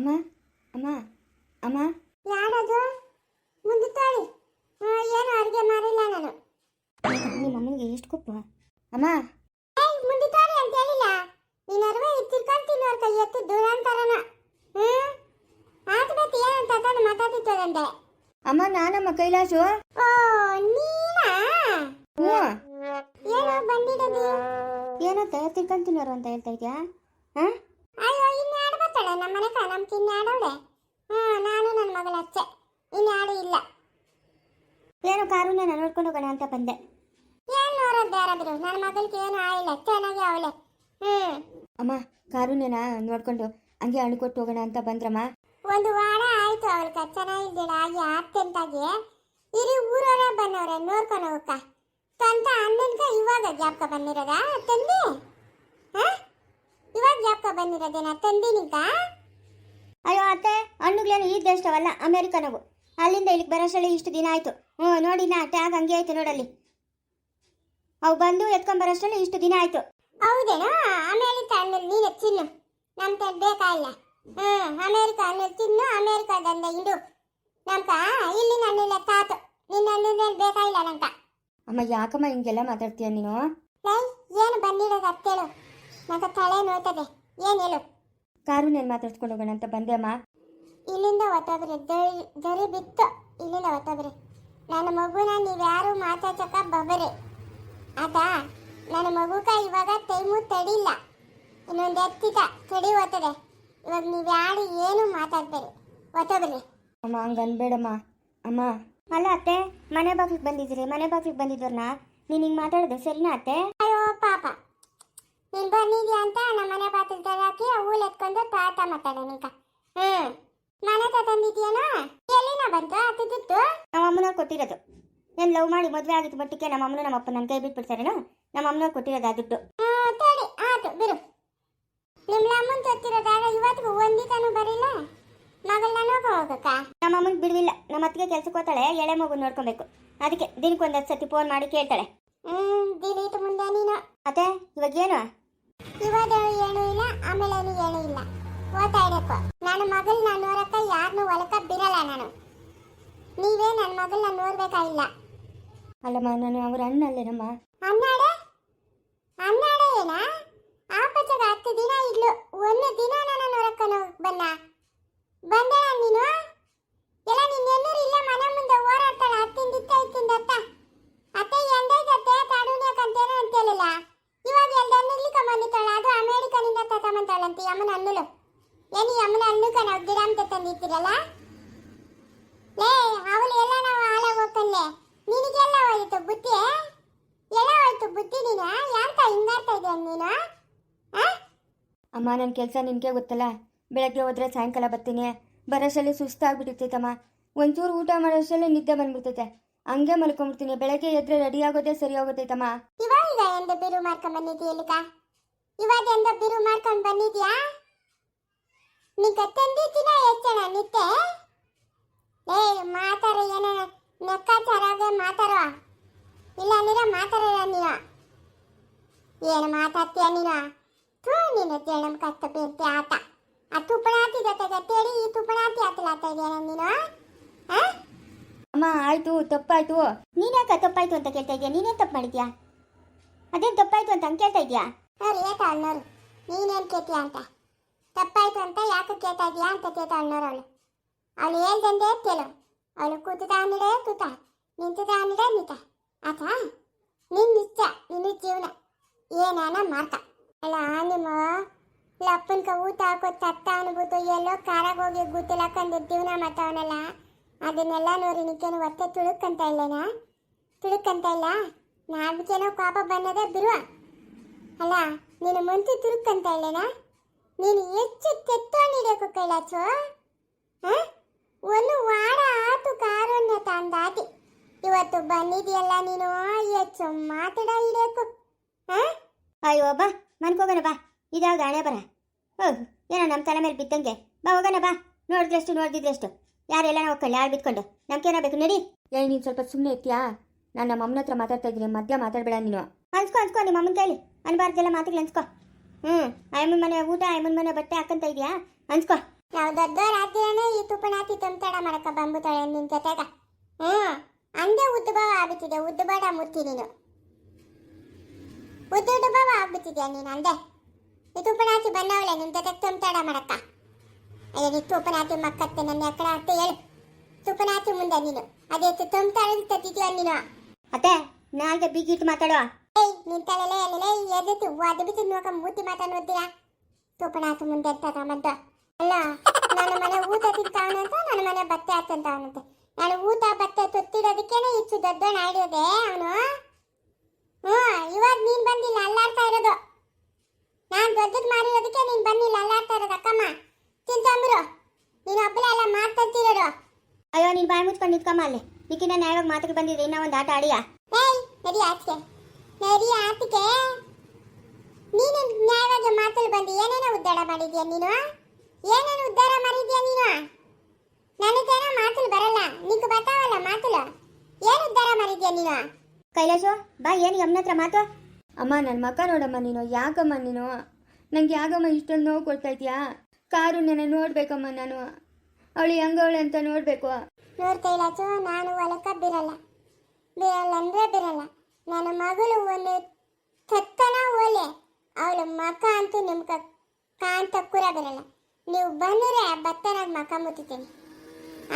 ಅಮ್ಮ ಅಮ್ಮ ಅಮ್ಮ. ಯಾರದು? ಮುಂದೆ ತಾಳಿ ಏನು ಅಡುಗೆ ಮಾಡಿಲ್ಲ ನಾನು. ನಿಮ್ಮ ಅಮ್ಮನಿಗೆ ಎಷ್ಟು ಕೊಪ್ಪು ಅಮ್ಮ. ಮುಂದೆ ತಾಳಿ ಅಂತ ಹೇಳಿಲ್ಲ. ನೀನು ಅರ್ವೆ ತಿರ್ಕೊಂಡು ತಿನ್ನೋರ್ ಕೈ ಎತ್ತಿ ದೂರ ಅಂತಾರನ ಆತ ಬೇತಿ ಏನಂತ ತಾನು ಮಾತಾಡ್ತಿತ್ತದಂತೆ ಅಮ್ಮ ನಾನಮ್ಮ ಕೈಲಾಸು. ಓ ನೀನಾ? ಏನೋ ಬಂದಿರೋದು ಏನಂತ ತಿನ್ಕೊಂತಿನೋರು ಅಂತ ಹೇಳ್ತಾ ಇದೆಯಾ? ಹಾಂ? ಮನೆ ನಮ್ಗೆ ಇನ್ನು ನಾನು ನನ್ನ ಮಗಳ ಅಚ್ಚೆ. ಇನ್ನು ಆಡು ಇಲ್ಲ. ಏನು ಕಾರು ನಾನು ನೋಡ್ಕೊಂಡು ಹೋಗೋಣ ಅಂತ ಬಂದೆ. ಏನು ನೋಡೋದು ಯಾರಾದ್ರು ನನ್ನ ಮಗಳಿಗೆ ಏನು ಆಯಿಲ್ಲ ಚೆನ್ನಾಗಿ ಅವಳೆ. ಹ್ಞೂ ಅಮ್ಮ ಕಾರುಣ್ಯನ ನೋಡ್ಕೊಂಡು ಹಂಗೆ ಅಳ್ಕೊಟ್ಟು ಹೋಗೋಣ ಅಂತ ಬಂದ್ರಮ್ಮ. ಒಂದು ವಾರ ಆಯ್ತು ಅವಳಿಗೆ ಚೆನ್ನಾಗಿದ್ದೀಳ ಆಗಿ ಆಗ್ತಂತಾಗಿ ಇಡೀ ಊರವರೇ ಬಂದವ್ರೆ. ನೋಡ್ಕೊಂಡು ಹೋಗಕ್ಕ. ತಂತ ಅಣ್ಣನ್ಕ ಇವಾಗ ಜ್ಞಾಪಕ ಬಂದಿರೋದಾ? ತಂದಿ? ಹಾಂ? ಇವಾಗ ಜ್ಞಾಪಕ ಬಂದಿರೋದೇನಾ? ತಂದಿನಿಕ ಅಯ್ಯೋ ಅತ್ತೆ ಹಣ್ಣುಗಳೇನು ಈ ದೇಶವಲ್ಲ ಅಮೇರಿಕ ನಾವು. ಅಲ್ಲಿಂದ ಇಲ್ಲಿಗೆ ಬರೋಷ್ಟರಲ್ಲಿ ಇಷ್ಟು ದಿನ ಆಯಿತು. ಹ್ಞೂ ನೋಡಿ ನಾ ಟ್ಯಾಗ್ ಹಂಗೆ ಆಯ್ತು ನೋಡಲ್ಲಿ. ಅವು ಬಂದು ಎತ್ಕೊಂಬರೋಷ್ಟರಲ್ಲಿ ಇಷ್ಟು ದಿನ ಆಯಿತು. ಹೌದೇನೋ ಅಮೇರಿಕ ಹಣ್ಣಲ್ಲಿ ನೀನು ತಿನ್ನು. ನಮ್ಗೆ ಬೇಕಾಗಿಲ್ಲ ಹ್ಞೂ ಅಮೇರಿಕ ಹಣ್ಣಲ್ಲಿ ತಿನ್ನು ಅಮೇರಿಕಾದಿಂದ ಇಂಡು. ನಮ್ಕ ಇಲ್ಲಿ ನನ್ನಿಲ್ಲ ತಾತು. ನಿನ್ನ ಬೇಕಾಗಿಲ್ಲ ನಂಕ? ಅಮ್ಮ ಯಾಕಮ್ಮ ಹಿಂಗೆಲ್ಲ ಮಾತಾಡ್ತೀಯ ನೀನು? ಏನು ಬಂದಿರೋದು ಅತ್ತೇಳು? ನಂಗೆ ತಲೆ ನೋಯ್ತದೆ. ಏನು ಹೇಳು? ಕಾರುಣ್ಯನ ಮಾತಾಡ್ಸ್ಕೊಂಡು ಹೋಗೋಣ ಅಂತ ಬಂದೆ ಅಮ್ಮ. ಇಲ್ಲಿಂದ ಒತ್ತಾದ್ರೆ ದರಿ ದರಿ ಬಿತ್ತು. ಇಲ್ಲಿಂದ ಒತ್ತಾದ್ರೆ ನನ್ನ ಮಗುನ ನೀವ್ಯಾರು ಮಾತಾಡ್ಸಕ್ಕ ಬಬರೆ ಆತಾ ನನ್ನ ಮಗುಕ ಇವಾಗ ಟೈಮು ತಡಿಲ್ಲ. ಇನ್ನೊಂದು ಎತ್ತಿತ ತಡಿ ಒತ್ತದೆ ಇವಾಗ ನೀವ್ಯಾರು ಏನು ಮಾತಾಡ್ಬೇಡಿ. ಒತ್ತೋದ್ರಿ ಅಮ್ಮ ಹಂಗೆ ಅನ್ಬೇಡಮ್ಮ. ಅಮ್ಮ ಅಲ್ಲ ಅತ್ತೆ ಮನೆ ಬಾಗ್ಲಿಗೆ ಬಂದಿದ್ರಿ ಮನೆ ಬಾಗ್ಲಿಗೆ ಬಂದಿದ್ದವ್ರನ್ನ ನೀನು ಹಿಂಗೆ ಮಾತಾಡೋದು ಸರಿನಾ ಅತ್ತೆ? ಅಯ್ಯೋ ಪಾಪ ನೀನ್ ಬಂದಿದ್ಯಾ ಅಂತ ನಮ್ಮ ಮನೆ ಬಾತಿಲ್ ತಗಾಕಿ ಹೂಲ್ ಎತ್ಕೊಂಡು ತಾತ ಮಾತಾಡೆ ನೀಕ ಹ್ಮ್. ಮನೆ ತಂದಿದ್ಯಾನೋ ಎಲ್ಲಿನ ಬಂತು ಹತ್ತಿದ್ದು ನಮ್ಮ ಅಮ್ಮನ ಕೊಟ್ಟಿರೋದು. ಏನು ಲವ್ ಮಾಡಿ ಮದುವೆ ಆಗಿದ್ದು ಬಟ್ಟಿಕೆ ನಮ್ಮ ಅಮ್ಮನ ನಮ್ಮ ಅಪ್ಪ ನನ್ನ ಕೈ ಬಿಟ್ಬಿಡ್ತಾರೇನೋ? ನಮ್ಮ ಅಮ್ಮನ ಕೊಟ್ಟಿರೋದು ಆ ದುಡ್ಡು. ತಡಿ ಆತು ಬಿಡು. ನಿಮ್ಮ ಅಮ್ಮನ ತೊತ್ತಿರೋದಾಗ ಇವತ್ತಿಗೂ ಒಂದಿತಾನು ಬರಿಲ್ಲ? ಮಗಳನ್ನ ಹೋಗಕ್ಕ? ನಮ್ಮ ಅಮ್ಮನ ಬಿಡುವಿಲ್ಲ. ನಮ್ಮ ಅತ್ತಿಗೆ ಕೆಲ್ಸಕ್ಕೆ ಹೋಗ್ತಾಳೆ ಎಳೆ ಮಗು ನೋಡ್ಕೊಬೇಕು. ಅದಕ್ಕೆ ದಿನಕ್ಕೆ ಒಂದು ಹತ್ತು ಸತಿ ಫೋನ್ ಮಾಡಿ ಕೇಳ್ತಾಳೆ. ಹ್ಮ್ ದಿನ ಮುಂದೆ ನೀನು. ಅತ್ತೆ ಇವಾಗ ಏನು? ಇವಾಗ ಏನೂ ಇಲ್ಲ ಆಮೇಲೆ ಏನೂ ಇಲ್ಲ. ಓದ್ತಾ ನನ್ನ ಮಗಳನ್ನ ನೋಡಕ್ಕ ಯಾರನ್ನೂ ಹೊಲಕ್ಕ ಬಿರಲ್ಲ ನಾನು. ನೀವೇ ನನ್ನ ಮಗಳನ್ನ ನೋಡ್ಬೇಕಾಗಿಲ್ಲ. ಅಲ್ಲಮ್ಮ ನಾನು ಅವ್ರ ಅಣ್ಣ ಅಲ್ಲೇನಮ್ಮ ಅನ್ನಾಡೆ ಅನ್ನಾಡೆ ಏನ? ಆಪಚಗ ಹತ್ತು ದಿನ ಇಡ್ಲು ಒಂದು ದಿನ ನಾನು ನೋಡಕ್ಕನು ಬನ್ನ ಬಂದಳ ನೀನು? ಎಲ್ಲ ನಿನ್ನ ಎಲ್ಲರೂ ಇಲ್ಲ ಮನೆ ಮುಂದೆ ಓಡಾಡ್ತಾಳೆ ಹತ್ತಿಂದ ಇತ್ತ ಇತ್ತಿಂದ ಅತ್ತ ಅತ್ತೆ ಎಂದೈತೆ ಕಾಡುಣ್ಯಕಂತೇನೋ ಅಂತೇಳಿಲ್ಲ ಇವಾಗ ಎಲ್ಲ ಅನ್ನಿಗ್ಲಿಕ್ಕ ಬಂದಿತ್ತಾಳ ಅದು ಅಮೇರಿಕನಿಂದ ತಗೊಂಬಂತಾಳಂತೆ ಅಮ್ಮನ ಅನ್ನಲು ಏನು ಈ ಅಮ್ಮನ ಅನ್ನಕ ನಾವು ಗಿಡ ಅಂತ ತಂದಿತ್ತಿರಲ್ಲ ಲೇ ಅವಳು ಎಲ್ಲ ನಾವು ಹಾಳಾಗಿ ಹೋಗ್ಕಲ್ಲೇ ನಿನಗೆಲ್ಲ ಹೋಯ್ತು ಬುದ್ಧಿ ಎಲ್ಲ ಹೋಯ್ತು ಬುದ್ಧಿ ನೀನು ಯಾಕ ಹಿಂಗಾಡ್ತಾ ಇದೆಯಾ ನೀನು ಆ? ನನ್ನ ಕೆಲಸ ನಿನಗೆ ಗೊತ್ತಲ್ಲ? ಬೆಳಗ್ಗೆ ಹೋದ್ರೆ ಸಾಯಂಕಾಲ ಬರ್ತೀನಿ. ಬರೋಷ್ಟಲ್ಲಿ ಸುಸ್ತಾಗ್ಬಿಟ್ಟಿರ್ತೈತಮ್ಮ ಒಂಚೂರು ಊಟ ಮಾಡೋಷ್ಟರಲ್ಲಿ ನಿದ್ದೆ ಬಂದ್ಬಿಡ್ತೈತೆ. ಹಂಗೆ ಮಲ್ಕೊಂಡ್ಬಿಡ್ತೀನಿ ಬೆಳಗ್ಗೆ ಎದ್ರೆ ರೆಡಿ ಆಗೋದೇ ಸರಿ ಹೋಗುತ್ತೈತಮ್ಮ ಇವಾಗ ಎಂದ ಬಿರು ಮಾಡ್ಕೊಂಡ್ ಬಂದಿದ್ಯಾ ಇಲ್ಲಿಗ ಇವಾಗ ಎಂದ ಬಿರು ಮಾಡ್ಕೊಂಡ್ ಬಂದಿದ್ಯಾ? ನಿಂಗ ದಿನ ಹೆಚ್ಚಣ ನಿತ್ತೆ ಏ, ಮಾತಾರ, ಏನ ನೆಕ್ಕಾಚಾರಾಗೆ ಮಾತಾರೋ? ಇಲ್ಲ ನೀರ ಮಾತಾರ ನೀನು. ಏನು ಮಾತಾಡ್ತೀಯ ನೀನು? ಥೂ ನೀನು ಜೇಣಂ ಕಷ್ಟ ಬೇರ್ತಿ ಆತ ಆ ತುಪ್ಪಣಾತಿ ಜೊತೆಗೆ ತೇಡಿ ಈ ತುಪ್ಪಣಾತಿ ಆತಲಾತ ಇದೆಯಾ ನೀನು ಅಮ್ಮ ಆಯ್ತು ತಪ್ಪಾಯ್ತು. ನೀನ್ಯಾಕ ತಪ್ಪಾಯ್ತು ಅಂತ ಕೇಳ್ತಾ ಇದೀಯ ನೀನೇ ತಪ್ಪು ಮಾಡಿದ್ಯಾ? ಅದೇನ್ ತಪ್ಪಾಯ್ತು ಅಂತ ಹಂಗೆ ಕೇಳ್ತಾ ಇದೀಯಾ ಅವ್ರು ಏತ ಅಣ್ಣೋರು ನೀನೇನ್ ಕೇಳ್ತೀಯ ಅಂತ? ತಪ್ಪಾಯ್ತು ಅಂತ ಯಾಕೆ ಕೇಳ್ತಾ ಇದೀಯಾ ಅಂತ ಕೇಳ್ತಾ ಅಣ್ಣೋರು ಅವಳು. ಅವಳು ಹೇಳ್ದಂದೆ ಕೇಳು. ಅವಳು ಕೂತದ ಅನ್ನಡೆ ಕೂತ. ನಿಂತದ ಅನ್ನಡೆ ನಿತ. ಆತ ನಿನ್ನ ಇಷ್ಟ ನಿನ್ನ ಜೀವನ. ಏನಾನ ಮಾರ್ಕ ಅಲ್ಲ ನಿಮ್ಮ ಲಪ್ಪನ್ಕ ಊಟ ಹಾಕೋ ತತ್ತ ಅನ್ಬಿಟ್ಟು ಎಲ್ಲೋ ಕಾರಾಗ ಹೋಗಿ ಗುದ್ದಲಾಕಂದು ಜೀವನ ಮಾಡ್ತಾವನಲ್ಲ, ಅದನ್ನೆಲ್ಲ ನೋಡಿ ನಿಕ್ಕೇನು ಒತ್ತೆ ತುಳುಕಂತ ಇಲ್ಲೇನಾ? ತುಳುಕಂತ ಇಲ್ಲ? ನಾಲ್ಕೇನೋ ಪಾಪ ಬನ್ನದೇ ಬಿರುವ ಅಲ್ಲ, ನೀನು ಮುಂಚೆ ತುಳುಕಂತ ಇಲ್ಲೇನಾ? ನೀನು ಹೆಚ್ಚು ತೆತ್ತೋಣಿಡಬೇಕು ಕೈಲಾಚು ಹ? ಒಂದು ವಾರ ಆತು ಕಾರೋನ್ಯ ತಂದಾತಿ. ಇವತ್ತು ಬಂದಿದೆಯಲ್ಲ ನೀನು, ಹೆಚ್ಚು ಮಾತಾಡ ಇಡಬೇಕು ಹ? ಅಯ್ಯೋ ಬಾ ಮನ್ಕೋಗೋಣ ಬಾ. ಇದಾಗ ಹಣೆ ಬರ. ಓಹ್ ಏನೋ ನಮ್ಮ ತಲೆ ಮೇಲೆ ಬಿದ್ದಂಗೆ. ಬಾ ಹೋಗೋಣ ಬಾ. ನೋಡಿದ್ರಷ್ಟು ನೋಡಿದ್ರಷ್ಟು ಯಾರೆಲ್ಲ ನಾವು ಯಾರು ಬಿತ್ಕೊಂಡು ನಮ್ಗೇನೋ ಬೇಕು ನಡಿ. ಏ ನೀನು ಸ್ವಲ್ಪ ಸುಮ್ಮನೆ ಇರ್ತೀಯಾ? ನಾನು ನಮ್ಮ ಅಮ್ಮನ ಹತ್ರ ಮಾತಾಡ್ತಾ ಇದ್ದೀನಿ. ಮಧ್ಯ ಮಾತಾಡಬೇಡ ನೀನು. ಅನ್ಸ್ಕೊ ಅನ್ಸ್ಕೊ ನಿಮ್ಮ ಅಮ್ಮನ ಕೈಲಿ ಅನ್ಬಾರ್ದೆಲ್ಲ ಮಾತುಗಳು ಅನ್ಸ್ಕೊ. ಹ್ಞೂ ಅಮ್ಮನ ಮನೆ ಊಟ ಅಮ್ಮನ ಮನೆ ಬಟ್ಟೆ ಹಾಕಂತ ಇದೆಯಾ? ಅನ್ಸ್ಕೊ. ನಾವು ದೊಡ್ಡವ್ರ ಆಗ್ತೀನೇ ಈ ತುಪ್ಪನಾತಿ ತಂತಾಡ ಮಾಡಕ್ಕ ಬಂಬುತ್ತಾಳೆ ನಿನ್ ಜೊತೆಗ. ಹ್ಞೂ ಅಂದೇ ಉದ್ಭವ ಆಗುತ್ತಿದೆ ಉದ್ಭವ ಮುತ್ತಿ ನೀನು. ಉದ್ದುಡ್ಭವ ಆಗ್ಬಿಟ್ಟಿದ್ಯಾ ನೀನು ಅಂದೆ? ಈ ತುಪ್ಪನಾತಿ ಬಂದವಳೆ ನಿನ್ ಜೊತೆ ತಂತಾಡ ಮಾಡಕ್ಕ. ಅಯ್ಯ ನೀ ತುಪ್ಪನಾತಿ ಮಕ್ಕತ್ತೆ ನನ್ನ ಎಕ್ಕಡ ಆಗ್ತೆ ಹೇಳು. ತುಪ್ಪನಾತಿ ಮುಂದೆ ನೀನು. ಅದೇ ತಂತಾಳ ತತ್ತಿದ್ಯಾ ನೀನು. ಅತ್ತೆ ನಾಳೆ ಬಿಗಿಟ್ಟು ಮಾತಾಡೋ ಏಯ್ ನಿನ್ ತಲೆಲೆ ಅಲ್ಲೆಲೆ ಎದತ್ತು ಅದು ಬಿಟ್ಟು ನೋಕ ಮೂತಿ ಮಾತಾಡೋದಿಲ್ಲ ತುಪ್ಪನಾತು ಮುಂದೆ ಅಂತ ತಗೊಂಬಂತ ಅಲ್ಲ ನನ್ನ ಮನೆ ಊಟ ತಿಂತಾವನಂತ ನನ್ನ ಮನೆ ಬತ್ತೆ ಹಾಕಂತಾವನಂತೆ ನಾನು ಊಟ ಬತ್ತೆ ತೊತ್ತಿಡೋದಕ್ಕೇನೆ ಹೆಚ್ಚು ದೊಡ್ಡ ಆಡಿಯೋದೆ ಅವನು? ಹ್ಞೂ ಇವಾಗ ನೀನು ಬಂದಿಲ್ಲ ಅಲ್ಲಾಡ್ತಾ ಇರೋದು. ನಾನ್ ದೊಡ್ಡದ್ ಮಾಡಿರೋದಕ್ಕೆ ನೀನು ಬಂದಿಲ್ಲ ಅಲ್ಲಾಡ್ತಾ ಇರೋದು ಅಕ್ಕಮ್ಮ. ತಿಂತಂಬ್ರು ನೀನು ಒಬ್ಬಳೆ ಎಲ್ಲ ಮಾತಾಡ್ತಿರೋದು. ಅಯ್ಯೋ ನೀನು ಬಾಯಿ ಮುಚ್ಕೊಂಡು ನಿಂತ್ಕಮ್ಮ ಅಲ್ಲಿ. ನಿಕ್ಕಿನ ನ್ಯಾಯವಾಗಿ ಮಾತಿಗೆ ಬಂದಿದ್ರೆ ಇನ್ನೂ ಒಂದು ಆಟ ಆಡಿಯಾ? ಏಯ್ ನಡಿ ಆಚೆ ನಡಿ ಆಚೆಗೆ. ನೀನು ನ್ಯಾಯವಾಗಿ ಮಾತಲ್ಲಿ ಬಂದು ಏನೇನೋ ಉದ್ಧಾರ ಮಾಡಿದ್ಯಾ ನೀನು? ಏನೇನು ಉದ್ದಾರ ಮಾಡಿದ್ಯಾ ನೀನು? ನನಗೇನೋ ಮಾತಲ್ಲಿ ಬರಲ್ಲ ನಿಂಗೆ ಬರ್ತಾವಲ್ಲ ಮಾತಲು ಏನು ಉದ್ದಾರ ಮಾಡಿದ್ಯಾ ನೀನು? ಕೈಲಾಸು, ಬಾ, ಏನು ಯಮ್ನ ಹತ್ರ ಮಾತು? ಅಮ್ಮ ನನ್ನ ಮಕ್ಕ ನೋಡಮ್ಮ ನೀನು, ಯಾಕಮ್ಮ ನೀನು? ನಂಗೆ ಯಾಕಮ್ಮ ಇಷ್ಟೊಂದು ನೋವು ಕೊಡ್ತಾ ಇದೆಯಾ? ಕಾರು ನೆನೆ ನೋಡ್ಬೇಕಮ್ಮ ನಾನು. ಅವಳು ಹೆಂಗವಳೆ ಅಂತ ನೋಡಬೇಕು. ನೋಡ್ ಇಲ್ಲಾಚು ನಾನು ಹೊಲಕ್ಕ ಬಿರಲ್ಲ. ಬಿರಲ್ಲ ಅಂದ್ರೆ ಬಿರಲ್ಲ. ನನ್ನ ಮಗಳು ಒಂದು ತತ್ತನ ಒಲೆ. ಅವಳು ಮಕ ಅಂತೂ ನಿಮ್ಗೆ ಕಾಂತ ಕೂರ ಬರಲ್ಲ. ನೀವು ಬಂದರೆ ಬತ್ತನಾಗ ಮಕ ಮುತ್ತೀನಿ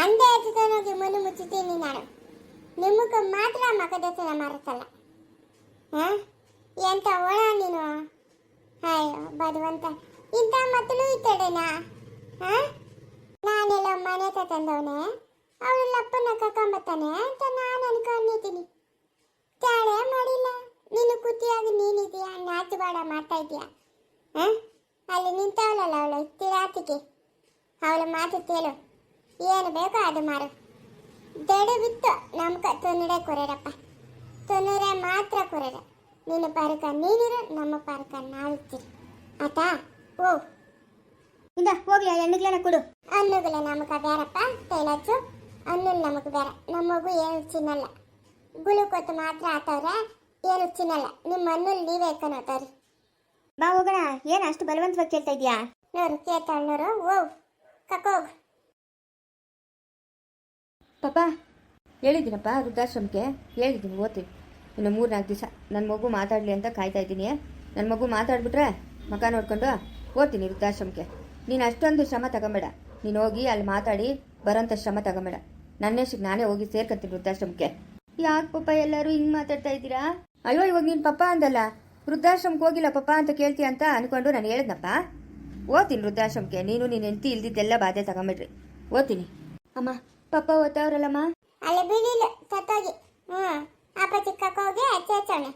ಅಂದೇ ಹಚ್ಚತನೋಗಿ ಮುನ್ನು ಮುಚ್ಚುತ್ತೀನಿ ನಾನು. ನಿಮಗೆ ಮಾತ್ರ ಮಕದತನ ಮಾರುತ್ತಲ್ಲ ಹಾಂ? ಎಂತ ಒಳ ನೀನು? ಅಯ್ಯೋ ಭಗವಂತ. ಇಂಥ ಮತ್ತಲು ಇತ್ತಡೇನಾ? ನಾನೆಲ್ಲ ಮನೆ ತಂದವನೆ. ಅವಳು ಲಪ್ಪನ ಕರ್ಕೊಂಬತ್ತಾನೆ ಅಂತ ನಾನು ಅನ್ಕೊಂಡಿದ್ದೀನಿ. ತಾಳೆ ಮಾಡಿಲ್ಲ. ನೀನು ಕುತಿಯಾಗಿ ನೀನಿದೆಯಾ ಬಾಡ ಮಾಡ್ತಾ ಇದೀಯಾ ಹಾಂ? ಅಲ್ಲಿ ನಿಂತವಳಲ್ಲ ಅವಳು? ತಿರಾತಿಗೆ ಅವಳು ಮಾತು ಕೇಳು. ಏನು ಬೇಕೋ ಅದು ಮಾರು ದಡ ಬಿತ್ತು ನಮ್ಕ ತೊನ್ನಡೆ ಕೊರೆರಪ್ಪ. ತೊನ್ನರೆ ಮಾತ್ರ ಕೊರೆಡ ನಿನ್ನ ಪಾರ್ಕ ನೀನಿರು, ನಮ್ಮ ಪಾರ್ಕ ನಾವಿರ್ತೀರಿ ಆತಾ? ಓ. ಇಂದ ಹೋಗ್ಲಿ ಎಣ್ಣೆಗಳನ್ನ ಕೊಡು. ಅನ್ನುಗಳ ನಮಗ ಬೇರಪ್ಪ ತೈಲಚ್ಚು. ಅನ್ನು ನಮಗೆ ಬೇರೆ ನಮಗೂ ಏನು ಚಿನ್ನಲ್ಲ. ಗುಳುಕೊತ್ತು ಮಾತ್ರ ಆತವ್ರೆ ಏನು ಚಿನ್ನಲ್ಲ. ನಿಮ್ಮ ಅನ್ನಲ್ಲಿ ನೀವೇ ಕಣೋತವ್ರಿ ಬಾ ಹೋಗೋಣ. ಏನು ಅಷ್ಟು ಬಲವಂತವಾಗಿ ಕೇಳ್ತಾ ಇದೀಯಾ ನೋಡು ಕೇಳ್ತಾಳ್ನೋರು ಓ. ಕಕ್ಕೋಗ್ ಪಾಪ, ಹೇಳಿದ್ದೀನಪ್ಪ ವೃದ್ಧಾಶ್ರಮಕ್ಕೆ. ಹೇಳಿದ್ದೀನಿ, ಓದ್ತೀನಿ. ಇನ್ನು ಮೂರು ನಾಲ್ಕು ದಿವಸ ನನ್ನ ಮಗು ಮಾತಾಡಲಿ ಅಂತ ಕಾಯ್ತಾ ಇದ್ದೀನಿ. ನನ್ನ ಮಗು ಮಾತಾಡ್ಬಿಟ್ರೆ ಮಕ ನೋಡ್ಕೊಂಡು ಓದ್ತೀನಿ ವೃದ್ಧಾಶ್ರಮಕ್ಕೆ. ನೀನು ಅಷ್ಟೊಂದು ಶ್ರಮ ತಗೊಂಬೇಡ. ನೀನು ಹೋಗಿ ಅಲ್ಲಿ ಮಾತಾಡಿ ಬರೋಂಥ ಶ್ರಮ ತಗೊಂಬೇಡ. ನನ್ನೆಷ್ಟಕ್ಕೆ ನಾನೇ ಹೋಗಿ ಸೇರ್ಕೊಂತೀನಿ ವೃದ್ಧಾಶ್ರಮಕ್ಕೆ. ಯಾಕೆ ಪಾಪ ಎಲ್ಲರೂ ಹಿಂಗೆ ಮಾತಾಡ್ತಾ ಇದ್ದೀರಾ? ಅಯ್ಯೋ, ಇವಾಗ ನೀನು ಪಪ್ಪ ಅಂದಲ್ಲ. ವೃದ್ಧಾಶ್ರಮಕ್ಕೆ ಹೋಗಿಲ್ಲ ಪಪ್ಪ ಅಂತ ಕೇಳ್ತೀಯ ಅಂತ ಅಂದ್ಕೊಂಡು ನಾನು ಹೇಳಿದ್ನಪ್ಪ ಓದ್ತೀನಿ ವೃದ್ಧಾಶ್ರಮಕ್ಕೆ. ನೀನು ನೀನು ಹೆಂಡತಿ ಇಲ್ದಿದ್ದೆಲ್ಲ ಬಾಧೆ ತಗೊಂಬಿಡ್ರಿ. ಓದ್ತೀನಿ. ಅಮ್ಮ ಪಪ್ಪ ಓದ್ತಾವ್ರಲ್ಲಮ್ಮ ಅಲ್ಲಿ ಬಿಡಿಲ್ಲ ಸತ್ತೋಗಿ. ಹ್ಞೂ ಚಿಕ್ಕಕ್ಕ ಹೋಗಿ ಚೇಚವಣೆ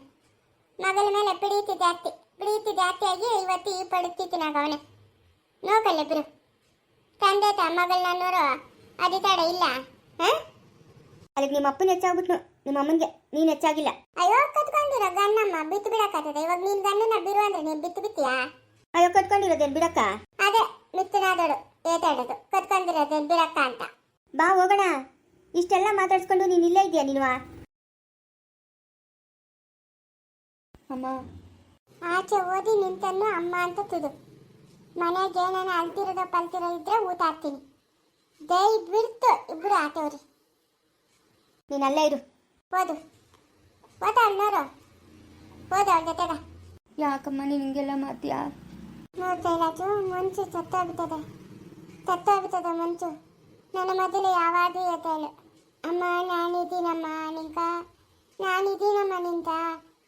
ಮಗಳ ಮೇಲೆ ಪಿಡೀತಿ ಜಾಸ್ತಿ ಪಿಡೀತಿ ಜಾಸ್ತಿಯಾಗಿ ಇವತ್ತು ಈ ಪಡುತ್ತಿತ್ತಿನಾಗ ಅವನೆ ನೋಕಲ್ಲ ಬಿರು ತಂದೆ ತ ಮಗಳನ್ನ ನೋಡು ಅದಿತಾಡ ಇಲ್ಲ. ಹಾಂ? ಅಲ್ಲಿ ನಿಮ್ಮ ಅಪ್ಪನ ಹೆಚ್ಚಾಗ್ಬಿಟ್ನು ನಿಮ್ಮ ಅಮ್ಮನಿಗೆ. ನೀನು ಹೆಚ್ಚಾಗಿಲ್ಲ. ಅಯ್ಯೋ ಕತ್ಕೊಂಡಿರೋ ಗನ್ನಮ್ಮ ಬಿತ್ತು ಬಿಡಕ್ಕಾಗ್ತದೆ. ಇವಾಗ ನೀನ್ ಗನ್ನನ ಬಿರು ಅಂದ್ರೆ ನೀನ್ ಬಿತ್ತು ಬಿತ್ತೀಯಾ ಅಯ್ಯೋ ಕಟ್ಕೊಂಡಿರೋದೇನು ಬಿಡಕ್ಕ? ಅದೇ ಮಿತ್ತನಾದೋಡು ಏತಾಡೋದು. ಕತ್ಕೊಂಡಿರೋದೇನ್ ಬಿಡಕ್ಕ ಅಂತ. ಬಾ ಹೋಗೋಣ. ಇಷ್ಟೆಲ್ಲ ಮಾತಾಡ್ಸ್ಕೊಂಡು ನೀನು ಇಲ್ಲೇ ಇದೆಯಾ ನೀನು? ಅಮ್ಮ. ಆಚೆ ಓದಿ ನಿಂತನ್ನು ಅಮ್ಮ ಅಂತ ತುದು. ಮನೆಗೆ ಏನೇನು ಅಲ್ತಿರೋದೋ ಪಲ್ತಿರೋ ಇದ್ರೆ ಊಟ ಹಾಕ್ತೀನಿ. ದಯ ಬಿಡ್ತು ಇಬ್ರು ಆಟವ್ರಿ ನೀನು ಅಲ್ಲೇ ಇರು. ಓದು. ಓದ ನೋಡು ಓದು ಅವ್ರ ಜೊತೆಗ. ಯಾಕಮ್ಮ ನೀನು ಹಿಂಗೆಲ್ಲ ಮಾಡ್ತೀಯಾ? ನೋಡ್ತಾ ಇಲ್ಲ ಮುಂಚೆ ಸತ್ತೋಗ್ಬಿಟ್ಟದೆ ಸತ್ತೋಗ್ಬಿಟ್ಟದೆ ಮಂಚು ನನ್ನ ಮೊದಲು ಯಾವಾಗಲೂ ಎದ್ದೇಳು. ಅಮ್ಮ ನಾನಿದ್ದೀನಮ್ಮ ನಿಂಕ. ನಾನಿದ್ದೀನಮ್ಮ ನಿಂತ.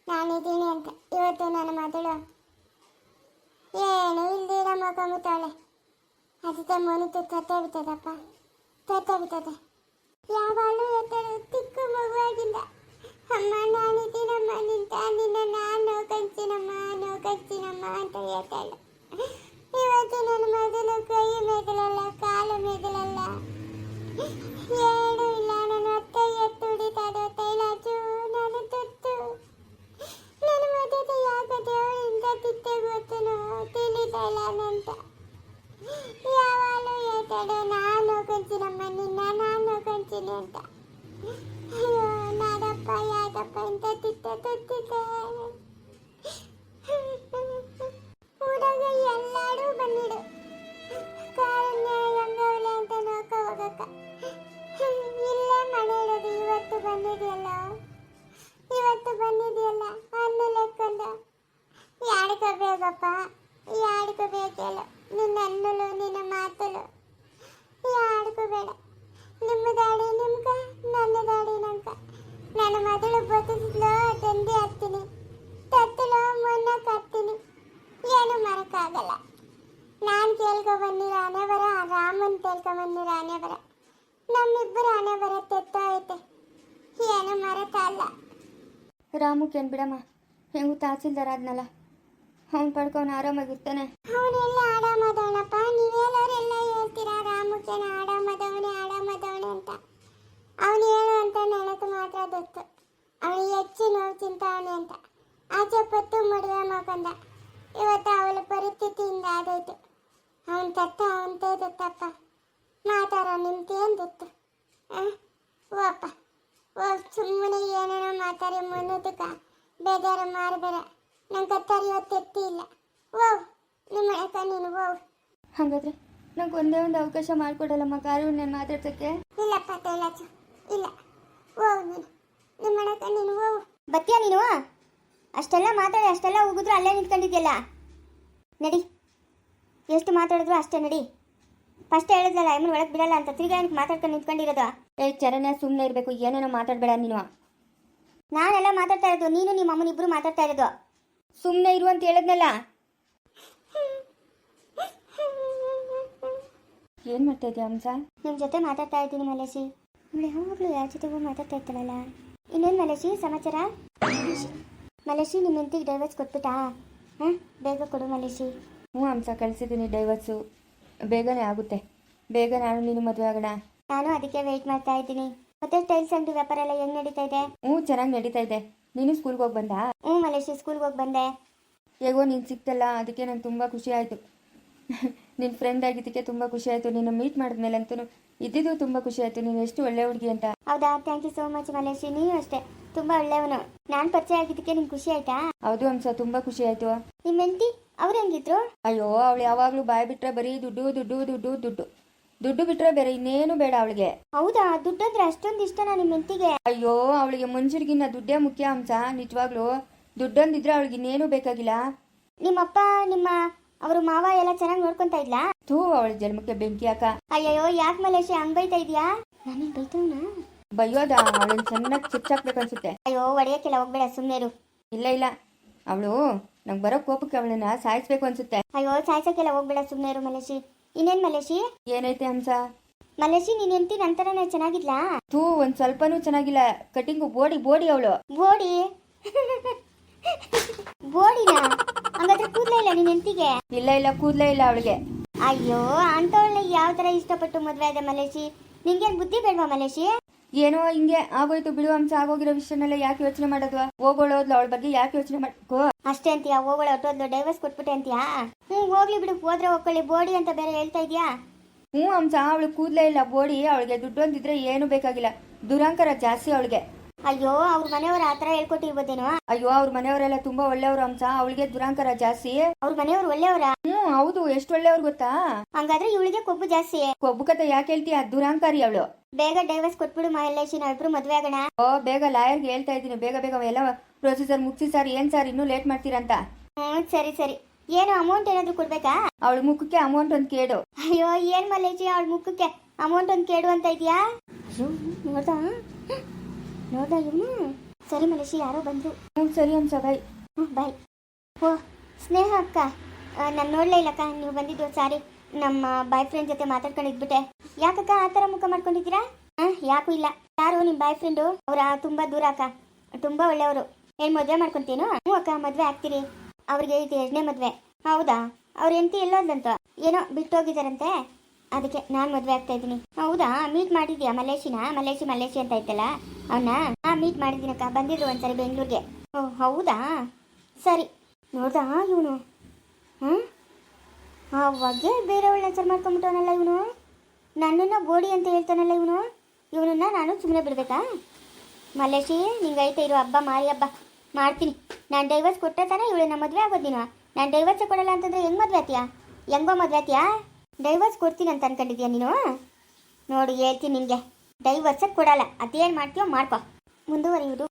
ನಾನಿದ್ದೀನಿ ಅಂತ. ಇವತ್ತು ನನ್ನ ಮೊದಲು ಏನು ಇಲ್ದಿರ ಮಗಮುತ್ತಾಳೆ ಅದಕ್ಕೆ ಮನುತು ತತ್ತೋಗ್ಬಿಟ್ಟದಪ್ಪ ಬಿಟ್ಟದೆ. ಯಾವಾಗಲೂ ಎದ್ದೇಳು ತಿಕ್ಕು ಮಗುವಾಗಿಂದ. ಅಮ್ಮ ನಾನಿದ್ದೀನಮ್ಮ ನಿಂತ. ನಿನ್ನ ನಾನು ಕಂಚಿನಮ್ಮ ನೋ ಕಂಚಿನಮ್ಮ ಅಂತ ಹೇಳ್ತಾಳೆ ಇವತ್ತು ನನ್ನ ಮೊದಲು ಕೈ ಮೆದಲಲ್ಲ ಕಾಲು ಮೆದಲಲ್ಲ ಏನೂ ಇಲ್ಲ, ನನ್ನ ಅತ್ತೆ ಎತ್ತು ಹಿಡಿತಾದ ತೈಲಾಚು ನಾನು ತುತ್ತು. ನನ್ನ ಮದುವೆ ಯಾಕೆ ದೇವರಿಂದ ತಿತ್ತೆ ಗೊತ್ತನೋ ತಿಳಿತಾ ಇಲ್ಲ ನಂತ ಯಾವಾಗಲೂ ಹೇಳ್ತಾಳೆ, ನಾನು ಕಂಚಿನಮ್ಮ, ನಿನ್ನ ನಾನು ಕಂಚಿನಿ ಅಂತ. ಅಯ್ಯೋ ನಾದಪ್ಪ ಯಾಕಪ್ಪ ಅಂತ ತಿತ್ತ ತುತ್ತಿದ್ದೆ ಆಗಲ್ಲ ನಾನು ಕೇಳ್ಕೊ ಬಂದಿರ ಹಣೆ ಬರ ರಾಮನ್ ಕೇಳ್ಕೊ ಬಂದಿರ ಹಣೆ ಬರ ನಮ್ಮಿಬ್ಬರು ಹಣೆ ಬರ ತೆತ್ತೋಯ್ತೆ. ಏನು ಮರತಲ್ಲ ರಾಮು ಏನು ಬಿಡಮ್ಮ ಹೆಂಗು ತಹಸೀಲ್ದಾರ್ ಆದ್ನಲ್ಲ ಅವ್ನು ಪಡ್ಕೊಂಡು ಆರಾಮಾಗಿರ್ತಾನೆ. ಅವನೆಲ್ಲ ಆರಾಮದವಣಪ್ಪ ನೀವೆಲ್ಲವರೆಲ್ಲ ಹೇಳ್ತೀರಾ ರಾಮುಕೇನ ಆರಾಮದವಣೆ ಆರಾಮದವಣೆ ಅಂತ. ಅವನು ಹೇಳು ಅಂತ ನನಗೆ ಮಾತ್ರ ಗೊತ್ತು ಅವನಿಗೆ ಹೆಚ್ಚು ನೋವು ಚಿಂತಾವಣೆ ಅಂತ. ಆಚೆ ಪತ್ತು ಮಡಿಯಮ್ಮ ಕಂದ ಇವತ್ತು ಅವಳ ಪರಿಸ್ಥಿತಿಯಿಂದ ಆದೋಯ್ತು ಅವನ ತತ್ತ ಅವಂತೇ ದತ್ತಪ್ಪ ಮಾತಾಡೋ ನಿಮ್ದೇನು ದತ್ತು ಓಪ್ಪ. ಓ ಸುಮ್ಮನೆ ಏನೇನೋ ಮಾತಾಡಿ ಮುನ್ನೋದಕ್ಕ ಬೇಜಾರು ಮಾರಬೇಡ ನಂಗೆ ತರಿಯೋ ಹೊತ್ತೆತ್ತಿ ಇಲ್ಲ ಓ ನಿಮ್ಮ ಅಕ್ಕ ನೀನು ಓ. ಹಾಗಾದ್ರೆ ನಂಗೆ ಒಂದೇ ಒಂದು ಅವಕಾಶ ಮಾಡಿಕೊಡಲ್ಲಮ್ಮ ಕಾರು ನಾನು ಮಾತಾಡ್ಸೋಕ್ಕೆ? ಇಲ್ಲಪ್ಪ ತೇಳಚ್ಚು ಇಲ್ಲ. ಓ ನೀನು. ನಿಮ್ಮ ಅಕ್ಕ ನೀನು ಓ. ಬತ್ತೀಯ ನೀನು? ಅಷ್ಟೆಲ್ಲ ಮಾತಾಡಿ ಅಷ್ಟೆಲ್ಲ ಹೋಗಿದ್ರು ಅಲ್ಲೇ ನಿಂತ್ಕೊಂಡಿದ್ಯಲ್ಲ. ನಡಿ. ಎಷ್ಟು ಮಾತಾಡಿದ್ರು ಅಷ್ಟೇ ನಡಿ. ಫಸ್ಟ್ ಹೇಳಿದ್ರಲ್ಲ ಇನ್ನು ಒಳಗೆ ಬಿಡಲ್ಲ ಅಂತ. ತಿರ್ಗಾ ಏನಕ್ಕೆ ಮಾತಾಡ್ಕೊಂಡು ನಿಂತ್ಕೊಂಡಿರೋದು? ಏ ಚರಣ ಸುಮ್ಮನೆ ಇರಬೇಕು. ಏನೇನೋ ಮಾತಾಡಬೇಡ ನೀನು. ನಾನೆಲ್ಲ ಮಾತಾಡ್ತಾ ಇರೋದು. ನೀನು ನಿಮ್ಮ ಅಮ್ಮನ ಇಬ್ಬರು ಮಾತಾಡ್ತಾ ಇರೋದು. ಸುಮ್ಮನೆ ಇರು ಅಂತ ಹೇಳಿದ್ನಲ್ಲ. ಏನು ಮಾಡ್ತಾ ಇದೆಯಾ ಹಂಸ? ನಿಮ್ಮ ಜೊತೆ ಮಾತಾಡ್ತಾ ಇದ್ದೀನಿ ಮಲೇಶಿ. ಇವಳು ಯಾವಾಗಲೂ ಯಾರ ಜೊತೆಗೂ ಮಾತಾಡ್ತಾ ಇರ್ತಾಳಲ್ಲ. ಇನ್ನೇನು ಮಲೇಶಿ ಸಮಾಚಾರ? ಮಲೇಶಿ ನಿಮ್ಮ ಹೆಂಡತಿಗೆ ಡೈವರ್ಸ್ ಕೊಟ್ಬಿಟ್ಟಾ? ಹಾಂ? ಬೇಗ ಕೊಡು ಮಲೇಶಿ. ಹ್ಞೂ ಹಂಸ ಕಳಿಸಿದ್ದೀನಿ ಡೈವರ್ಸು ಬೇಗನೆ ಆಗುತ್ತೆ. ಬೇಗ ನಾನು ನೀನು ಮದುವೆ ಆಗೋಣ. ನಾನು ಅದಕ್ಕೆ ವೆಯ್ಟ್ ಮಾಡ್ತಾ ಇದ್ದೀನಿ. ಮತ್ತೆ ಟೈಲ್ಸ್ ಅಂಗಡಿ ವ್ಯಾಪಾರ ಎಲ್ಲ ಹೆಂಗ್ ನಡೀತಾ ಇದೆ? ಹ್ಞೂ ಚೆನ್ನಾಗಿ ನಡೀತಾ ಇದೆ. ನೀನು ಸ್ಕೂಲ್ಗೆ ಹೋಗಿ ಬಂದಾ? ಹ್ಞೂ ಮಲೇಶಿ ಸ್ಕೂಲ್ಗೆ ಹೋಗಿ ಬಂದೆ. ಹೇಗೋ ನೀನು ಸಿಕ್ತಲ್ಲ ಅದಕ್ಕೆ ನಂಗೆ ತುಂಬ ಖುಷಿ ಆಯಿತು. ನಿನ್ನ ಫ್ರೆಂಡ್ ಆಗಿದ್ದಕ್ಕೆ ತುಂಬ ಖುಷಿ ಆಯಿತು. ನಿನ್ನ ಮೀಟ್ ಮಾಡಿದ್ಮೇಲೆ ಅಂತೂ ಇದ್ದಿದ್ದು ತುಂಬ ಖುಷಿ ಆಯಿತು. ನೀನು ಎಷ್ಟು ಒಳ್ಳೆ ಹುಡುಗಿ ಅಂತ. ಹೌದಾ? Thank you so much Maleshi. ನೀನು ಅಷ್ಟೇ. ತುಂಬ ಒಳ್ಳೆಯವನು. ನಾನು ಪರಿಚಯ ಆಗಿದ್ದಕ್ಕೆ ನಿಂಗೆ ಖುಷಿ ಆಯ್ತಾ? ಹೌದು ಹಂಸ ತುಂಬಾ ಖುಷಿ ಆಯ್ತು. ನಿಮ್ಮ ಹೆಂಡತಿ ಅವ್ರು ಹೆಂಗಿದ್ರು? ಅಯ್ಯೋ ಅವಳು ಯಾವಾಗಲೂ ಬಾಯ್ ಬಿಟ್ರೆ ಬರೀ ದುಡ್ಡು ದುಡ್ಡು ದುಡ್ಡು ದುಡ್ಡು. ದುಡ್ಡು ಬಿಟ್ರೆ ಬೇರೆ ಇನ್ನೇನು ಬೇಡ ಅವಳಿಗೆ. ಹೌದಾ? ದುಡ್ಡಂದ್ರೆ ಅಷ್ಟೊಂದು ಇಷ್ಟನಾ ನಿಮ್ಮ ಹೆಂಡತಿಗೆ? ಅಯ್ಯೋ ಅವಳಿಗೆ ಮನುಷ್ಯರಿಗಿನ್ನ ದುಡ್ಡೇ ಮುಖ್ಯ ಅಂಶ ನಿಜವಾಗ್ಲೂ. ದುಡ್ಡೊಂದಿದ್ರೆ ಅವಳಿಗೆ ಇನ್ನೇನು ಬೇಕಾಗಿಲ್ಲ. ನಿಮ್ಮಪ್ಪ ನಿಮ್ಮ ಅವ್ರ ಮಾವ ಎಲ್ಲ ಚೆನ್ನಾಗಿ ನೋಡ್ಕೊಂತ ಇದ್ಲಾ? ತೂ ಅವಳ ಜನ್ಮಕ್ಕೆ ಬೆಂಕಿ ಹಾಕ. ಅಯ್ಯಯ್ಯೋ ಯಾಕೆ ಮಲೇಶಿ ಹಂಗ್ ಬೈತಾ ಇದೀಯಾ? ನಾನೇನ್ ಬೈತವನ? ಬೈಯೋದ? ಅವಳನ್ನ ಚೆನ್ನಾಗಿ ಚಿಚ್ಚಾಕ್ಬೇಕನ್ಸುತ್ತೆ ಅಯ್ಯೋ ಒಡೆಯಕ್ಕೆಲ್ಲ ಹೋಗ್ಬೇಡ ಸುಮ್ಮನೆ ಇರು. ಇಲ್ಲ ಇಲ್ಲ. ಅವಳು ನಂಗೆ ಬರೋ ಕೋಪಕ್ಕೆ ಅವಳನ್ನ ಸಾಯಿಸ್ಬೇಕು ಅನ್ಸುತ್ತೆ. ಅಯ್ಯೋ ಸಾಯ್ಸಕ್ಕೆಲ್ಲ ಹೋಗ್ಬೇಡ ಸುಮ್ಮನೆ ಇರು ಮಲೇಶಿ. ಇನ್ನೇನು ಮಲೇಶಿ? ಏನೈತೆ ಹಂಸ? ಮಲೇಶಿ ನೀನ್ ಹೆಂಡತಿ ನಂತರನೇ ಚೆನ್ನಾಗಿದ್ಲಾ? ತೂ ಒಂದ್ ಸ್ವಲ್ಪನೂ ಚೆನ್ನಾಗಿಲ್ಲ. ಕಟಿಂಗು ಬೋಡಿ ಬೋಡಿ ಅವಳು. ಬೋಡಿ? ಬೋಡಿನ? ಹಂಗಾದ್ರೆ ಕೂದ್ಲೇ ಇಲ್ಲ ನಿನ್ ಹೆಂಡತಿಗೆ? ಇಲ್ಲ ಇಲ್ಲ ಕೂದ್ಲೇ ಇಲ್ಲ ಅವಳಿಗೆ. ಅಯ್ಯೋ ಅಂತವಳನ್ನ ಯಾವ ತರ ಇಷ್ಟಪಟ್ಟು ಮದ್ವೆ ಆದ ಮಲೇಶಿ? ನಿಂಗೇನ್ ಬುದ್ಧಿ ಬೇಡವಾ ಮಲೇಶಿ? ಏನೋ ಹಿಂಗೆ ಆಗೋಯ್ತು ಬಿಡು ಅಂಶ ಆಗೋಗಿರೋ ವಿಷಯನೆಲ್ಲ ಯಾಕೆ ಯೋಚನೆ ಮಾಡೋದು? ಹೋಗೋಳೋದ್ಲು ಅವಳ ಬಗ್ಗೆ ಯಾಕೆ ಯೋಚನೆ ಮಾಡ್ಕೋ ಅಷ್ಟೇ ಅಂತೀಯಾ ಹೋಗೋಳ ಹೊಟ್ಟೋದ್ಲು ಡೈವರ್ಸ್ ಕೊಟ್ಬಿಟ್ಟೆ ಅಂತೀಯಾ? ಹ್ಞೂ ಹೋಗ್ಲಿ ಬಿಡು ಹೋದ್ರೆ ಹೋಗ್ಕೊಳ್ಳಿ ಬೋಡಿ ಅಂತ ಬೇರೆ ಹೇಳ್ತಾ ಇದೀಯಾ? ಹ್ಞೂ ಅಂಶ ಅವಳು ಕೂದಲೇ ಇಲ್ಲ ಬೋಡಿ ಅವಳಿಗೆ ದುಡ್ಡೊಂದಿದ್ರೆ ಏನು ಬೇಕಾಗಿಲ್ಲ. ದುರಂಕರ ಜಾಸ್ತಿ ಅವಳಿಗೆ. ಅಯ್ಯೋ ಅವ್ರ ಮನೆಯವ್ರ ಆತರ ಥರ ಹೇಳ್ಕೊಟ್ಟಿರ್ಬೋದೇನೋ? ಅಯ್ಯೋ ಅವ್ರ ಮನೆಯವರೆಲ್ಲ ತುಂಬಾ ಒಳ್ಳೆಯವರು ಅಂಶ ಅವಳಿಗೆ ದುರಾಂಕರ ಜಾಸ್ತಿ ಅವ್ರ ಮನೆಯವ್ರು ಒಳ್ಳೆಯವರ? ಹ್ಮ್ ಹೌದು ಎಷ್ಟು ಒಳ್ಳೆಯವ್ರು ಗೊತ್ತಾ? ಹಂಗಾದ್ರೆ ಇವಳಿಗೆ ಕೊಬ್ಬು ಜಾಸ್ತಿ. ಕೊಬ್ಬು ಕತೆ ಯಾಕೆ ಹೇಳ್ತೀಯ? ದುರಾಂಕಾರಿ ಅವಳು. ಬೇಗ ಡೈವರ್ಸ್ ಕೊಟ್ಬಿಡು ಮಲೇಶಿ ನಾವಿಬ್ರು ಮದ್ವೆ ಆಗೋಣ. ಓ ಬೇಗ ಲಾಯರ್ಗೆ ಹೇಳ್ತಾ ಇದ್ದೀನಿ. ಬೇಗ ಬೇಗ ಎಲ್ಲ ಪ್ರೊಸೀಜರ್ ಮುಗಿಸಿ ಸರ್ ಏನ್ ಸರ್ ಇನ್ನೂ ಲೇಟ್ ಮಾಡ್ತೀರಂತ ಹ್ಮ್ ಸರಿ ಸರಿ. ಏನು ಅಮೌಂಟ್ ಏನಾದ್ರು ಕೊಡ್ಬೇಕಾ? ಅವಳ ಮುಖಕ್ಕೆ ಅಮೌಂಟ್ ಒಂದು ಕೇಡು. ಅಯ್ಯೋ ಏನ್ ಮಲ್ಲೇಶಿ ಅವಳ ಮುಖಕ್ಕೆ ಅಮೌಂಟ್ ಒಂದು ಕೇಡು ಅಂತ ಇದೆಯಾ? ನೋಡ್ದ ನೋಡ್ದ ಇವನು ಸರಿ ಮಲೇಶಿ ಯಾರೋ ಬಂದ್ರು. ಹ್ಞೂ ಸರಿ ಹಂಸ ಬಾಯ್ ಹ್ಞೂ ಬಾಯ್ ಓ ಸ್ನೇಹ ಅಕ್ಕ. ನಾನು ನೋಡಲೇ ಇಲ್ಲಕ್ಕ ನೀವು ಬಂದಿದ್ದು ಸಾರಿ ನಮ್ಮ ಬಾಯ್ ಫ್ರೆಂಡ್ ಜೊತೆ ಮಾತಾಡ್ಕೊಂಡಿದ್ಬಿಟ್ಟೆ. ಯಾಕಕ್ಕ ಆ ಥರ ಮುಖ ಮಾಡ್ಕೊಂಡಿದ್ದೀರಾ? ಹಾಂ ಯಾಕೂ ಇಲ್ಲ. ಯಾರು ನಿಮ್ಮ ಬಾಯ್ ಫ್ರೆಂಡು ಅವರ ತುಂಬ ದೂರ ಅಕ್ಕ. ತುಂಬ ಒಳ್ಳೆಯವರು. ಏನು ಮದುವೆ ಮಾಡ್ಕೊಂತೀನೋ? ಹ್ಞೂ ಅಕ್ಕ ಮದುವೆ ಆಗ್ತೀರಿ. ಅವ್ರಿಗೆ ಇದು ಎರಡನೇ ಮದುವೆ. ಹೌದಾ? ಅವ್ರ ಹೆಂಡತಿ ಎಲ್ಲೋದಂತ ಏನೋ ಬಿಟ್ಟೋಗಿದ್ದಾರಂತೆ ಅದಕ್ಕೆ ನಾನು ಮದುವೆ ಆಗ್ತಾ ಇದ್ದೀನಿ. ಹೌದಾ? ಮೀಟ್ ಮಾಡಿದ್ಯಾ ಮಲೇಶಿನ ಮಲೇಶಿ ಮಲೇಶಿ ಅಂತ ಐತಲ್ಲ ಅವನ್ನ ಹಾಂ ಮೀಟ್ ಮಾಡಿದ್ದೀನಕ್ಕ. ಬಂದಿದ್ರು ಒಂದ್ಸರಿ ಬೆಂಗಳೂರಿಗೆ. ಓ, ಹೌದಾ? ಸರಿ. ನೋಡ್ದಾ ಇವನು? ಹಾಂ? ಅವಾಗೆ ಬೇರೆಯವಳನ್ನ ಹೆಸರು ಮಾಡ್ಕೊಂಬಿಟ್ಟವನಲ್ಲ ಇವನು? ನನ್ನನ್ನು ಗೋಡಿ ಅಂತ ಹೇಳ್ತಾನಲ್ಲ ಇವನು? ಇವನನ್ನ ನಾನು ಸುಮ್ಮನೆ ಬಿಡ್ಬೇಕಾ? ಮಲೇಶಿ ನಿಂಗೈತೆ ಇರೋ. ಹಬ್ಬ ಮಾರಿ ಹಬ್ಬ. ಮಾಡ್ತೀನಿ. ನಾನು ಡೈವರ್ಸ್ ಕೊಟ್ಟ ತಾನೇ ಇವಳನ್ನ ಮದುವೆ ಆಗೋದಿನ ನೀನು ನಾನು ಡೈವರ್ಸೇ ಕೊಡಲ್ಲ ಅಂತಂದ್ರೆ ಹೆಂಗ್ ಮದುವೆ ಆತೀಯಾ ಹೆಂಗೋ ಮದುವೆ ಆತೀಯಾ ಡೈವರ್ಸ್ ಕೊಡ್ತೀನಿ ಅಂತ ಅನ್ಕೊಂಡಿದ್ಯಾ ನೀನು? ನೋಡಿ ಹೇಳ್ತೀನಿ ನಿನಗೆ. ಡೈವರ್ಸ್ ಕೊಡಲ್ಲ. ಅದೇನು ಮಾಡ್ತೀಯೋ ಮಾಡ್ಕೊ. ಮುಂದುವರಿಯುವುದು.